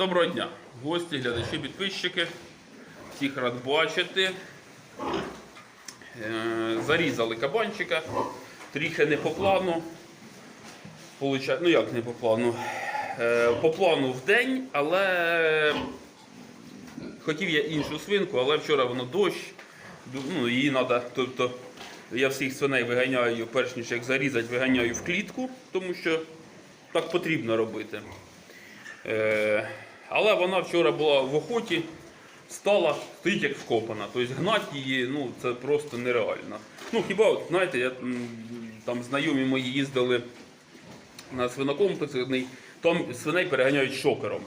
Доброго дня, гості, глядачі, підписчики. Всіх рад бачити. Е, Зарізали кабанчика. Трохи не по плану. Ну як не по плану? Е, По плану в день, але хотів я іншу свинку, але вчора воно дощ. Ну, її треба, тобто я всіх свиней виганяю, перш ніж як зарізати, виганяю в клітку, тому що так потрібно робити. Е, але вона вчора була в охоті, стала, стоїть як вкопана. Тобто гнати її ну, це просто нереально. Ну хіба, от, знаєте, я, там знайомі мої їздили на свинокомплексний, там свиней переганяють шокером.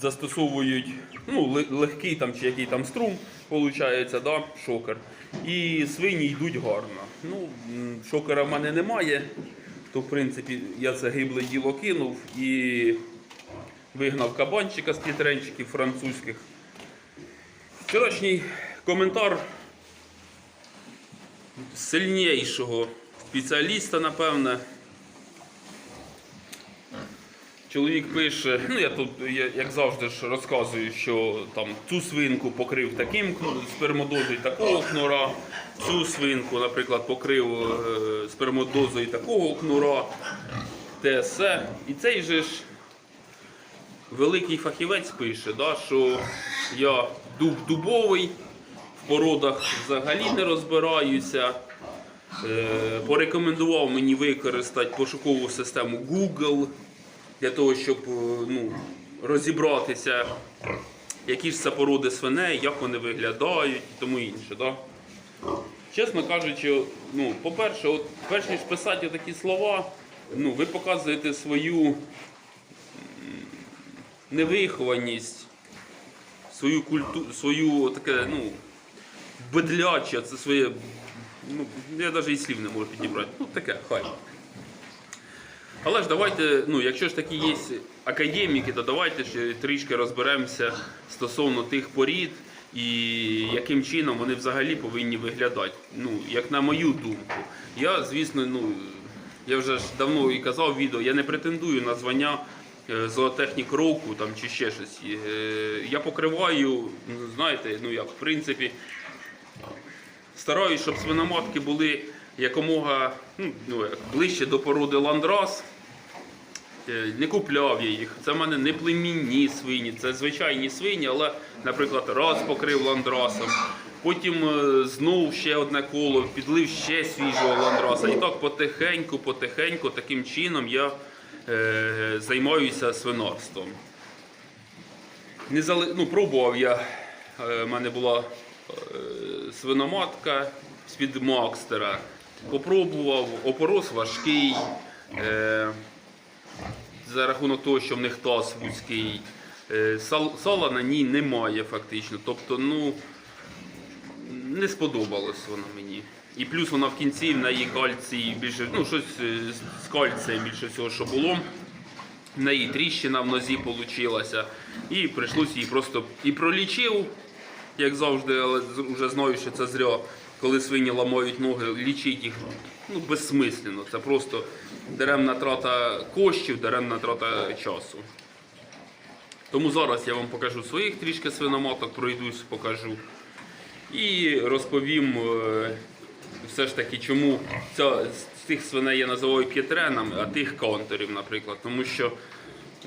Застосовують ну, легкий там чи який там струм, виходить, да, шокер. І свині йдуть гарно. Ну, шокера в мене немає, то в принципі я це гибле діло кинув і вигнав кабанчика з п'ятеренчиків французьких. Вчорашній коментар сильнішого спеціаліста, напевне. Чоловік пише, ну я тут, я, як завжди ж розказую, що там цю свинку покрив таким спермодозою такого кнура, цю свинку, наприклад, покрив е, спермодозою такого кнура, все. І цей же ж великий фахівець пише, да, що я дуб дубовий, в породах взагалі не розбираюся. Е, порекомендував мені використати пошукову систему Google для того, щоб е, ну, розібратися, які ж це породи свиней, як вони виглядають і тому інше. Да? Чесно кажучи, ну, по-перше, от, перш ніж писати такі слова, ну, ви показуєте свою невихованість, свою культу, свою таке, ну, бедляче, це своє. Ну, я навіть і слів не можу підібрати. Ну, таке, хай. Але ж давайте, ну, якщо ж такі є академіки, то давайте ж трішки розберемося стосовно тих порід і яким чином вони взагалі повинні виглядати. Ну, як на мою думку. Я, звісно, ну, я вже ж давно і казав відео, я не претендую на звання зоотехнік року там, чи ще щось. Е, Я покриваю, ну, знаєте, ну як, в принципі, стараюсь, щоб свиноматки були якомога ну, ну, ближче до породи ландрас. Е, Не купляв я їх. Це в мене не племінні свині, це звичайні свині, але, наприклад, раз покрив ландрасом. Потім е, знов ще одне коло, підлив ще свіжого ландраса. І так потихеньку, потихеньку, таким чином я е, займаюся свинарством. Зали... ну, пробував я. У мене була е, свиноматка з-під Макстера. Попробував, опорос важкий. Е, за рахунок того, що в них таз вузький. Е, сала на ній немає фактично. Тобто, ну, не сподобалось вона мені. І плюс вона в кінці в неї кальцій більше, ну щось е, з- з кальцієм більше всього, що було. В неї тріщина в нозі вийшла. І прийшлося її просто і пролічив, як завжди, але вже знаю, що це зря. Коли свині ламають ноги, лічить їх ну, безсмислено. Це просто даремна трата коштів, даремна трата часу. Тому зараз я вам покажу своїх трішки свиноматок, пройдусь, покажу. І розповім е, все ж таки, чому ця, з тих свиней я називаю п'єтренами, а тих каунтерів, наприклад. Тому що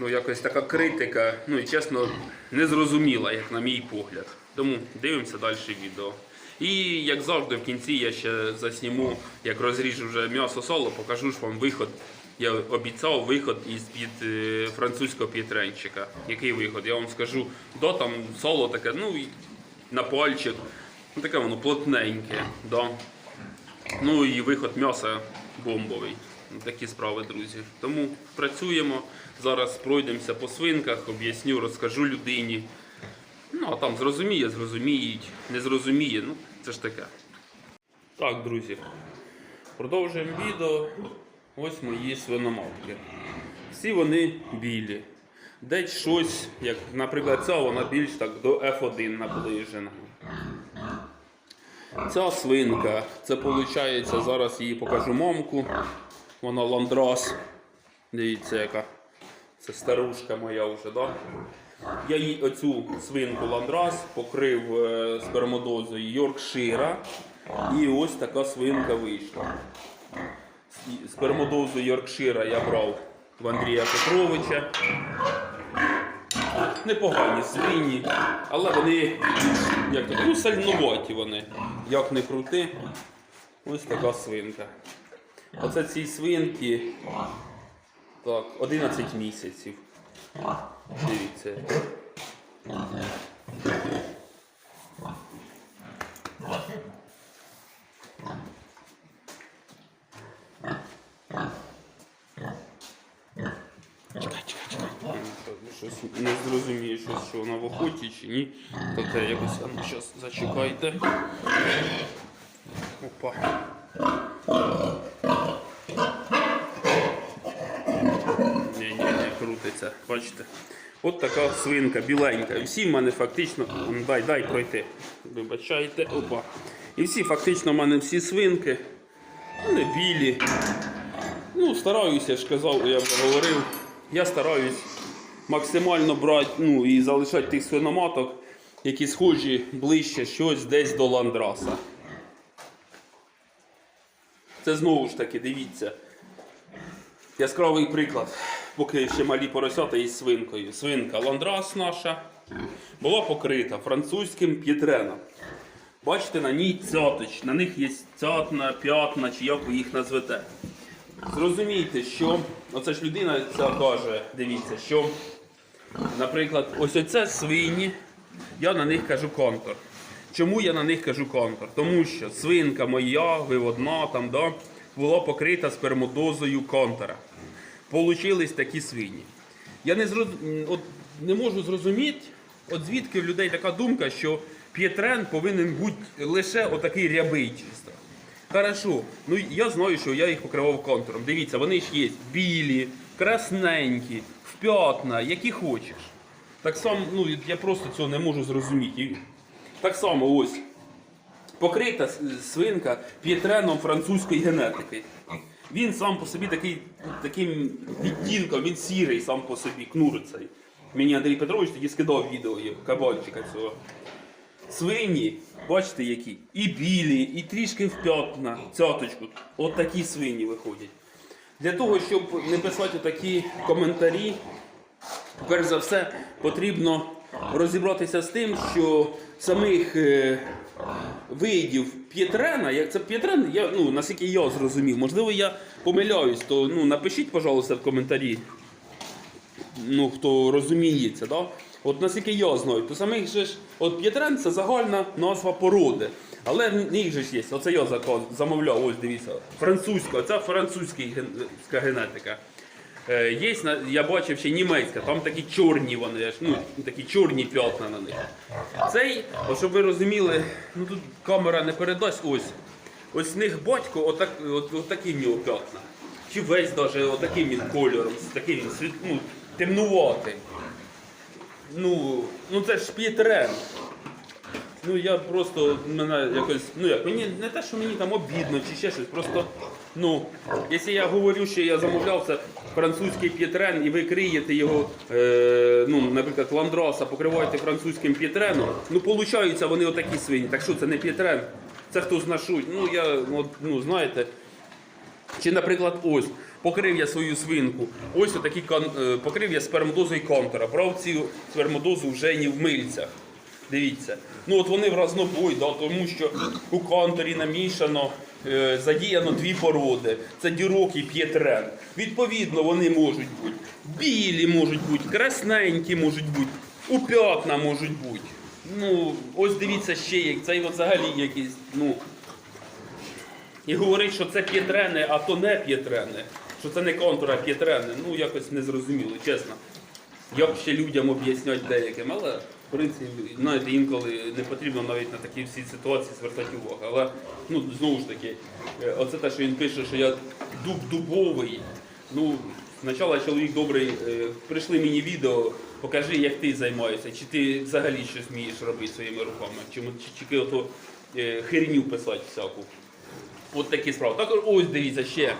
ну, якось така критика, ну і чесно, незрозуміла, як на мій погляд. Тому дивимося далі відео. І як завжди, в кінці я ще засніму, як розріжу вже м'ясо соло, покажу ж вам виход. Я обіцяв виход із під е, французького п'єтренчика. Який виход? Я вам скажу, да, там соло таке, ну на пальчик. Ну, таке воно плотненьке. Да. Ну і виход м'яса бомбовий. Такі справи, друзі. Тому працюємо. Зараз пройдемося по свинках, об'ясню, розкажу людині. Ну, а там зрозуміє, зрозуміють, не зрозуміє, ну це ж таке. Так, друзі, продовжуємо відео. Ось мої свиноматки. Всі вони білі. Десь щось, як, наприклад, ця вона більш так до F1 наближена. Ця свинка, це виходить, зараз її покажу мамку. Вона ландрас. Дивіться, яка Це старушка моя вже, да? Я їй оцю свинку ландрас покрив е, спермодозою Йоркшира. І ось така свинка вийшла. Спермодозу Йоркшира я брав в Андрія Петровича. Непогані свині, але вони як то, ну, сальнуваті вони. Як не крути. Ось така свинка. Оце цій свинки так, 11 місяців. Дивіться. Щось не зрозумію, щось, що вона в охоті чи ні. Таке якось, а ну зараз зачекайте. Опа. Ні, ні, не крутиться. Бачите? От така свинка біленька. Всі в мене фактично. Дай, дай пройти. Вибачайте. Опа. І всі фактично в мене всі свинки. Вони білі. Ну, стараюся, я ж казав, я вже говорив. Я стараюсь максимально брати ну, і залишати тих свиноматок, які схожі ближче щось десь до ландраса. Це знову ж таки, дивіться. Яскравий приклад, поки ще малі поросята із свинкою. Свинка ландрас наша була покрита французьким п'єтреном. Bачите, на ній цяточ, на них є цятна, п'ятна, чи як ви їх назвете. Зрозумійте, що оце ж людина ця каже, дивіться, що, наприклад, ось оце свині, я на них кажу контур. Чому я на них кажу контур? Тому що свинка моя, виводна, там, да, була покрита спермодозою контура. Получились такі свині. Я не, зроз... от, не можу зрозуміти, от звідки в людей така думка, що п'єтрен повинен бути лише отакий рябий чисто. Хорошо, ну я знаю, що я їх покривав контуром. Дивіться, вони ж є білі, красненькі, п'ятна, які хочеш. Так само, ну я просто цього не можу зрозуміти. Так само ось покрита свинка п'єтреном французької генетики. Він сам по собі такий, таким відтінком, він сірий сам по собі, кнур цей. Мені Андрій Петрович тоді скидав відео є, кабанчика цього. Свині, бачите які, і білі, і трішки в п'ятна, цяточку. От такі свині виходять. Для того, щоб не писати такі коментарі, перш за все, потрібно розібратися з тим, що самих е, видів п'єтрена, як це п'єтрен, я, ну, наскільки я зрозумів, можливо, я помиляюсь, то ну, напишіть, пожалуйста, в коментарі, ну, хто розуміється, да? От наскільки я знаю, то самих же ж, от п'єтрен це загальна назва породи. Але в них же ж є, оце я замовляв, ось дивіться, французька, це французька генетика. Е, є, я бачив ще німецька, там такі чорні вони, ну, такі чорні п'ятна на них. Цей, от щоб ви розуміли, ну тут камера не передасть ось. Ось в них батько, отак, от, от такі в нього п'ятна. Чи весь навіть отаким він кольором, таким ну, темнуватий. Ну, ну це ж П'єтрен. Ну я просто мене якось, ну як, мені не те, що мені там обідно чи ще щось, просто, ну, якщо я говорю, що я замовляв це французький п'єтрен і ви криєте його, е, ну, наприклад, ландроса, покриваєте французьким п'єтреном, ну, получаються вони отакі свині. Так що це не п'єтрен, це хто знашуть. Ну, я, от, ну, знаєте, чи, наприклад, ось, покрив я свою свинку, ось отакі е, покрив я спермодозою контура, брав цю спермодозу вже не в мильцях. Дивіться. Ну от вони в разнобой, да, тому що у контурі намішано, е, задіяно дві породи. Це дірок і п'єтрен. Відповідно, вони можуть бути білі можуть бути, красненькі можуть бути, у п'ятна можуть бути. Ну, ось дивіться ще, як це взагалі якісь, ну, і говорить, що це п'єтрени, а то не п'єтрени. Що це не контур, а п'єтрени. Ну, якось не зрозуміло, чесно. Як ще людям об'яснять деяким, але в принципі, знаєте, інколи не потрібно навіть на такі всі ситуації звертати увагу. Але ну, знову ж таки, е, оце те, що він пише, що я дуб дубовий. Ну, спочатку чоловік добрий, е, прийшли мені відео, покажи, як ти займаєшся, чи ти взагалі щось вмієш робити своїми руками, чи, чи, ото е, херню писати всяку. От такі справи. Так ось дивіться ще.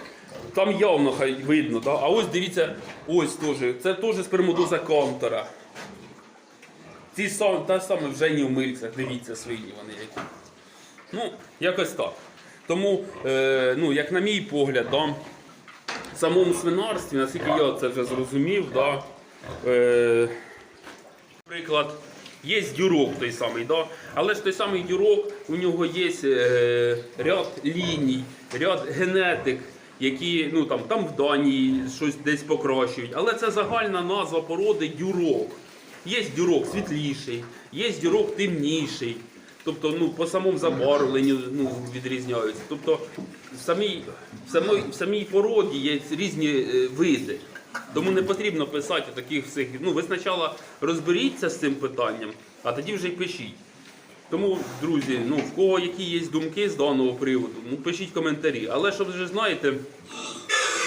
Там явно хай видно, да? а ось дивіться, ось теж. Це теж спермодоза Кантера. Ці сам, та саме вже не в мильцях, дивіться, свині вони які. Ну, якось так. Тому, е, ну, як на мій погляд, да, в самому свинарстві, наскільки я це вже зрозумів, да, е, Наприклад, є дюрок той самий, да? але ж той самий дюрок, у нього є е, ряд ліній, ряд генетик, які ну, там, там в Данії щось десь покращують. Але це загальна назва породи дюрок. Є дюрок світліший, є дюрок темніший. Тобто ну, по самому забарвленню ну, відрізняються. Тобто в самій, в самій, в самій породі є різні е, види. Тому не потрібно писати таких всіх. Ну, ви спочатку розберіться з цим питанням, а тоді вже й пишіть. Тому, друзі, ну, в кого які є думки з даного приводу, ну пишіть коментарі. Але щоб вже знаєте,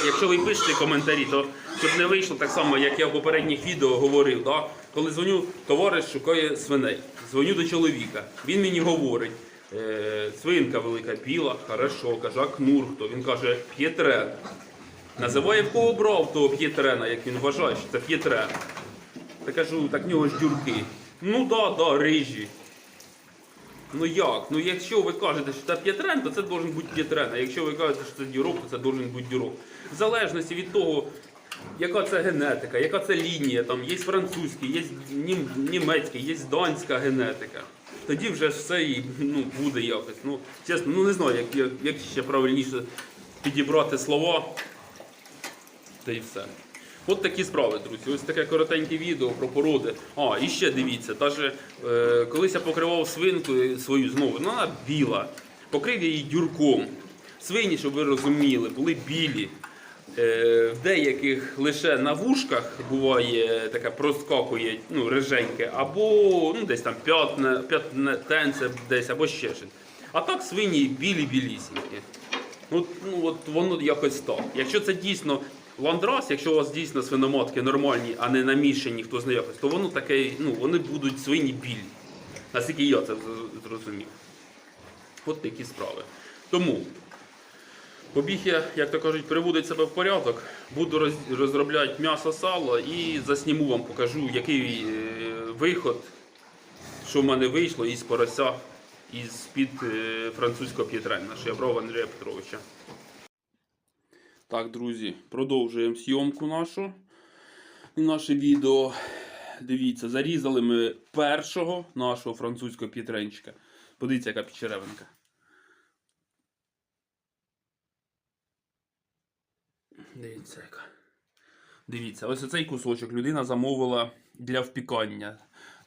якщо ви пишете коментарі, то щоб не вийшло так само, як я в попередніх відео говорив. Да? Коли дзвоню, товариш шукає свиней. Дзвоню до чоловіка. Він мені говорить, е, свинка велика, біла, хорошо, каже, а кнур хто? Він каже, п'єтрен. Називає в кого брав того п'єтрена, як він вважає, що це п'єтрен. Та кажу, так в нього ж дюрки. Ну да, да, рижі. Ну як? Ну якщо ви кажете, що це п'єтрен, то це должен бути п'єтрен. А якщо ви кажете, що це дюрок, то це должен бути дюрок. В залежності від того, яка це генетика, яка це лінія, там є французький, є нім- німецький, є данська генетика. Тоді вже все і ну, буде якось. Ну, чесно, ну не знаю, як, як, ще правильніше підібрати слова. Та й все. От такі справи, друзі. Ось таке коротеньке відео про породи. А, і ще дивіться, даже, е, колись я покривав свинку свою знову, ну, вона біла. Покрив її дюрком. Свині, щоб ви розуміли, були білі. Е, в деяких лише на вушках буває таке проскакує, ну, риженьке, або ну, десь там п'ятне, п'ятне тенце десь, або ще щось. А так свині білі-білісінькі. От, ну, от воно якось так. Якщо це дійсно ландрас, якщо у вас дійсно свиноматки нормальні, а не намішані, хто знає якось, то воно таке, ну, вони будуть свині білі. Наскільки я це зрозумів. От такі справи. Тому побіг я, як то кажуть, приводить себе в порядок. Буду розробляти м'ясо, сало і засніму вам, покажу, який е, виход, що в мене вийшло із порося із під е, французького п'єтрена, що я брав Андрія Петровича. Так, друзі, продовжуємо зйомку нашу. Наше відео. Дивіться, зарізали ми першого нашого французького п'єтренчика. Подивіться, яка підчеревинка. Дивіться, яка. Дивіться, ось оцей кусочок людина замовила для впікання.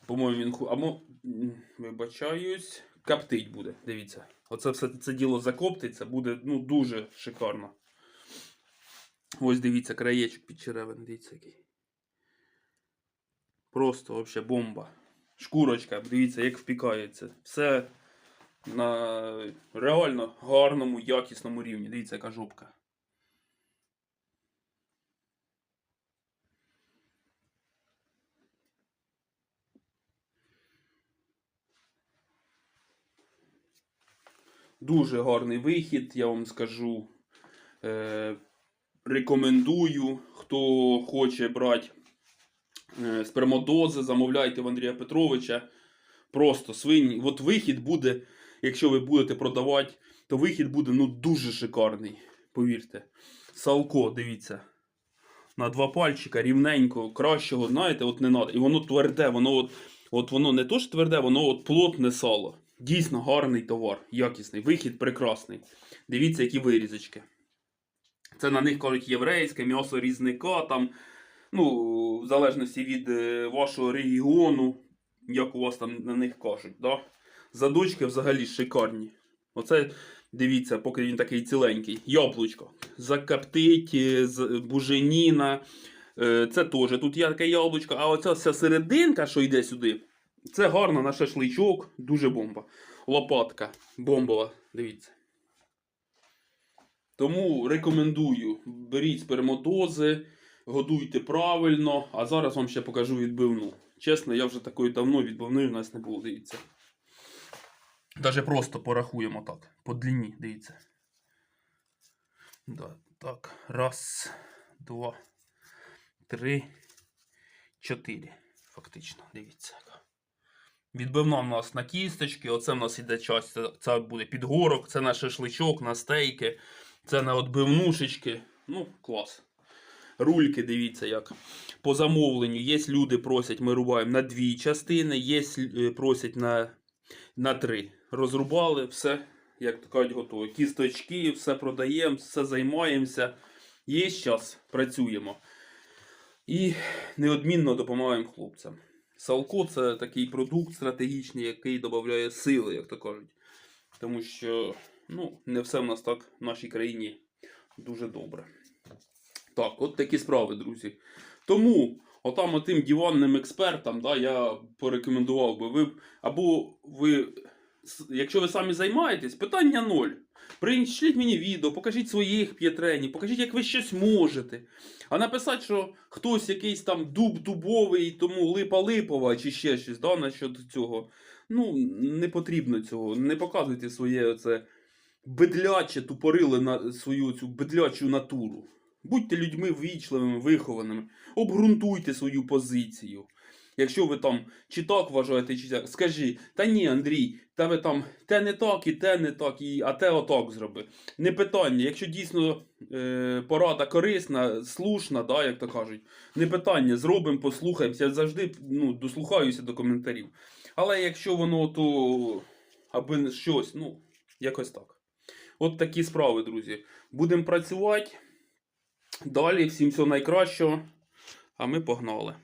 По-моєму, він. Або, вибачаюсь, коптить буде. Дивіться. Оце все це діло закоптиться, буде ну, дуже шикарно. Ось дивіться, краєчок під черевин, дивіться який. Просто вообще бомба. Шкурочка, дивіться, як впікається. Все на реально гарному, якісному рівні. Дивіться, яка жопка. Дуже гарний вихід, я вам скажу. Е, рекомендую, хто хоче брати е, спермодози, замовляйте в Андрія Петровича. Просто свині. От вихід буде, якщо ви будете продавати, то вихід буде ну, дуже шикарний. Повірте. Салко, дивіться. На два пальчика, рівненько, кращого, знаєте, от не треба. І воно тверде, воно от, от воно не то ж тверде, воно от плотне сало. Дійсно гарний товар, якісний, вихід прекрасний. Дивіться, які вирізочки. Це на них кажуть єврейське м'ясо різника, там, ну, в залежності від е, вашого регіону, як у вас там на них кажуть. Да? Задочки взагалі шикарні. Оце дивіться, поки він такий ціленький. Яблучко. Закоптить, е, буженіна. Е, Це теж тут є яблучко, а оця вся серединка, що йде сюди, це гарно на шашличок, дуже бомба. Лопатка бомбова, дивіться. Тому рекомендую, беріть спермодози, годуйте правильно, а зараз вам ще покажу відбивну. Чесно, я вже такої давно відбивної в нас не було, дивіться. Даже просто порахуємо так. По длині, дивіться. Да. Так, раз, два, три, чотири. Фактично, дивіться. Відбивна в нас на кісточки, оце в нас іде часть, це, це буде підгорок, це на шашличок, на стейки, це на отбивнушечки. Ну, клас. Рульки, дивіться як. По замовленню є люди просять, ми рубаємо на дві частини, є е, просять на, на три. Розрубали, все, як то кажуть, готово. Кісточки, все продаємо, все займаємося. Є час, працюємо. І неодмінно допомагаємо хлопцям. Салко це такий продукт стратегічний, який додає сили, як то кажуть. Тому що ну, не все в нас так в нашій країні дуже добре. Так, от такі справи, друзі. Тому, отам отим диванним експертам, да, я порекомендував би ви. Або ви, якщо ви самі займаєтесь, питання ноль. Прийшліть мені відео, покажіть своїх п'єтренів, покажіть, як ви щось можете. А написати, що хтось якийсь там дуб дубовий, тому липа липова чи ще щось, да, насчет цього. Ну, не потрібно цього. Не показуйте своє оце бедляче тупорили на свою цю бедлячу натуру. Будьте людьми ввічливими, вихованими, обґрунтуйте свою позицію. Якщо ви там чи так вважаєте, чи так, скажи, та ні, Андрій, та ви там те не так, і те не так, і, а те отак зроби. Не питання, якщо дійсно е, порада корисна, слушна, да, як то кажуть, не питання, зробимо, послухаємося. Я завжди ну, дослухаюся до коментарів. Але якщо воно то аби щось, ну, якось так. От такі справи, друзі. Будемо працювати. Далі всім всього найкращого. А ми погнали.